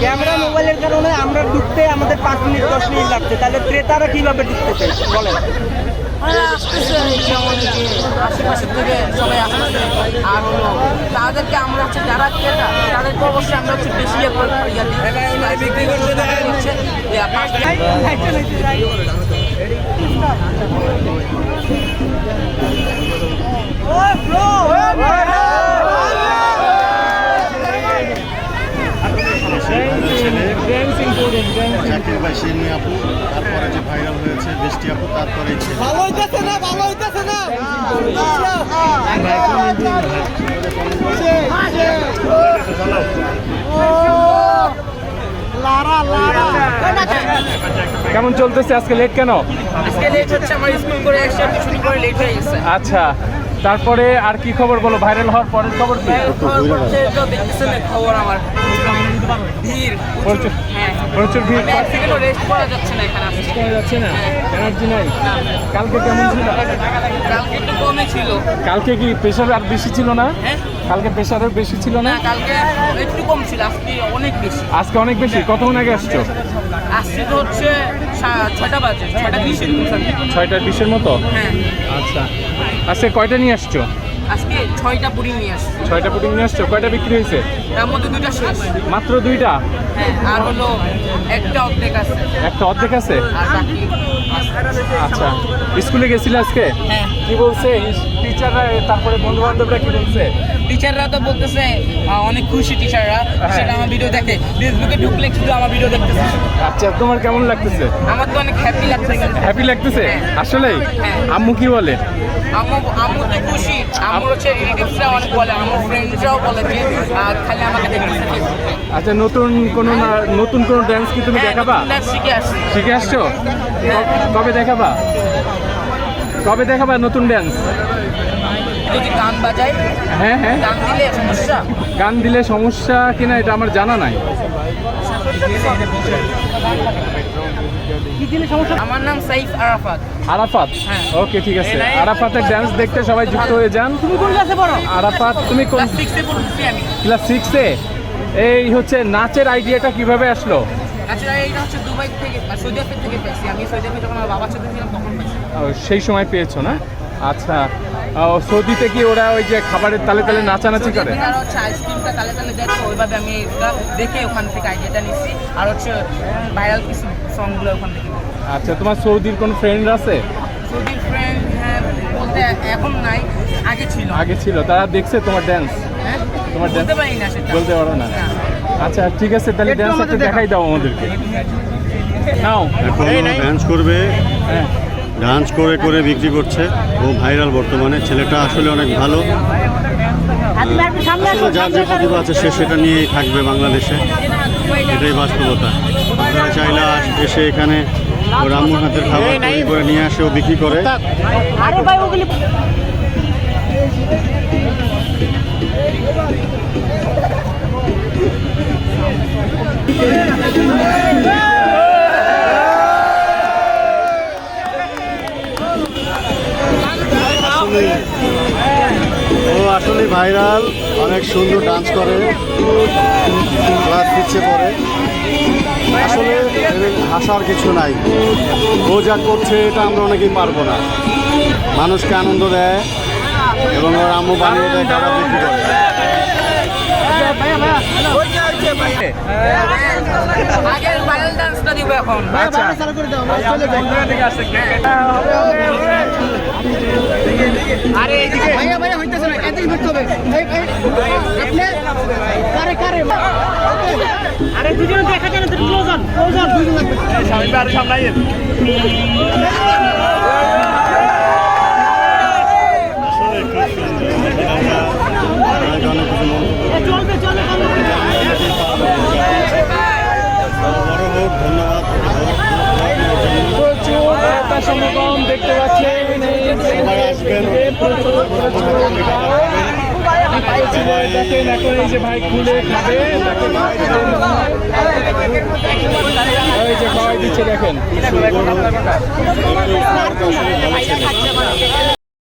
Camera মোবাইলের কারণে আমরা ঢুকতে আমাদের পাঁচ মিনিট দশ মিনিট লাগছে তাহলে ক্রেতারা কীভাবে ঢুকতে চাই বলেন আশেপাশের থেকে সবাই আসতেছে আর হলো তাদেরকে আমরা হচ্ছে যারা ক্রেতা তাদেরকে অবশ্যই আমরা হচ্ছে বেশি ইয়ে ইয়ে বিক্রি করতে পাঁচ জাকির ভাই শিরনি আপু তারপরে যে ভাইরাল হয়েছে বৃষ্টি আপু তারপরে এই ছেলে। কেমন চলতেছে আজকে লেট কেন? আজকে লেট হচ্ছে আমার স্কুল করে একশো টিউশন করে লেট হয়ে গেছে। আচ্ছা তারপরে আর কি খবর বলো? ভাইরাল হওয়ার পরের খবর কি? খবর আমার। ভিড় প্রচুর। হ্যাঁ। প্রচুর ভিড়। আমি এক সেকেন্ডও রেস্ট করা যাচ্ছে না এখানে আসতে করা যাচ্ছে না। এনার্জি নাই। কালকে কেমন ছিল? কালকে একটু কমে ছিল। কালকে কি প্রেশার আর বেশি ছিল না? হ্যাঁ? কালকে প্রেশারের বেশি ছিল না? কালকে একটু কম ছিল আজকে অনেক বেশি। আজকে অনেক বেশি? কতক্ষণ আগে আসছো? আজকে তো হচ্ছে ছয়টা বাজে ছয়টা বিশের ছয়টা বিশের মতো? হ্যাঁ। আচ্ছা। আজকে কয়টা নিয়ে আসছো? আজকে ছয়টা পুরি নিয়ে আসছে। ছয়টা পুটিং নিয়ে আসছো? কয়টা বিক্রি হয়েছে? তার মধ্যে দুইটা শেষ। মাত্র দুইটা? হ্যাঁ আর হলো একটা অর্ধেক আছে। একটা অর্ধেক আছে? আর বাকি আচ্ছা। স্কুলে গেছিলে আজকে? হ্যাঁ। কি বলছে? টিচাররা তারপরে বন্ধু বান্ধবরা কি বলছে? টিচাররা তো বলতেছে অনেক খুশি টিচাররা সেটা আমার ভিডিও দেখে। ফেসবুকে ঢুকলে শুধু আমার ভিডিও দেখতেছে। আচ্ছা তোমার কেমন লাগতেছে? আমার তো অনেক হ্যাপি লাগছে হ্যাপি লাগতেছে? আসলেই? হ্যাঁ। আম্মু কি বলে? আম্মু আম্মু তো খুশি। আম্মুর হচ্ছে রিলেটিভসরা অনেক বলে আমার ফ্রেন্ডসরাও বলে যে খালি আমাকে দেখতেছে আচ্ছা নতুন কোনো নতুন কোনো ড্যান্স কি তুমি হ্যাঁ, দেখাবা? শিখে আসছি। শিখে আসছো? কবে দেখাবা? কবে দেখাবা নতুন ড্যান্স যদি গান বাজাই হ্যাঁ হ্যাঁ। গান দিলে সমস্যা? গান দিলে সমস্যা কিনা এটা আমার জানা নাই। আমার নাম সাইফ আরাফাত। আরাফাত? হ্যাঁ। ওকে ঠিক আছে। আরাফাতের ড্যান্স দেখতে সবাই যুক্ত হয়ে যান। তুমি কোন ক্লাসে পড়ো? আরাফাত তুমি কোন ক্লাস সিক্সে আমি। ক্লাস সিক্সে এই হচ্ছে নাচের আইডিয়াটা কীভাবে আসলো? আচ্ছা এইটা হচ্ছে দুবাই থেকে আর সৌদি আরব থেকে পেয়েছি। আমি সৌদি আরবে যখন আমার বাবার সাথে ছিলাম তখন পেয়েছি। ও, সেই সময় পেয়েছ না? আচ্ছা। সৌদিতে কি ওরা ওই যে খাবারের তালে তালে নাচানাচি করে? আর হচ্ছে আইসক্রিমটা তালে তালে তো ওইভাবে আমি এটা দেখে ওখান থেকে আইডিয়াটা নিচ্ছি। আর হচ্ছে ভাইরাল কিছু সংগুলো ওখান থেকে আচ্ছা তোমার সৌদির কোন ফ্রেন্ড আছে? সৌদির ফ্রেন্ড হ্যাঁ বলতে এখন নাই আগে ছিল। আগে ছিল তারা দেখছে তোমার ড্যান্স হ্যাঁ তোমার বলতে dance- পারি না সেটা। বলতে পারো না। না। আচ্ছা ঠিক আছে তাহলে ড্যান্স একটা দেখাই দাও আমাদেরকে। নাও। এখন ডান্স করবে। হ্যাঁ। ডান্স করে করে বিক্রি করছে ও ভাইরাল বর্তমানে। ছেলেটা আসলে অনেক ভালো। যার যে প্রতিভা আছে সে সেটা নিয়েই থাকবে বাংলাদেশে। এটাই বাস্তবতা। আপনারা চাইলে এসে এখানে রামুর হাতের খাবার তৈরি করে নিয়ে আসে ও বিক্রি করে। ও আসলে ভাইরাল অনেক সুন্দর ডান্স করে ক্লাস দিচ্ছে পরে আসলে এর হাসার কিছু নাই ও যা করছে এটা আমরা অনেকেই পারব না মানুষকে আনন্দ দেয় এবং ওর আম্মু বানিয়ে দেয় খাবার বিক্রি করে আগের ভাইরাল ডান্সটা দিব এখন আচ্ছা বন্ধুরা দিকে আসছে আরে এইদিকে ভাইয়া ভাইয়া হইতেছে না এদিকে হবে। এই এই আপনি কারে কারে? আরে দুজন দেখা যায় না দুজন ক্লোজন ক্লোজন দুজন লাগবে আর চলবে চলবে ধন্যবাদ। প্রচুর দেখতে পাচ্ছেন। দেখেন। এখন এই যে ভাই খুলে খাবে দেখেন। এই যে খাওয়াই দিচ্ছে দেখেন।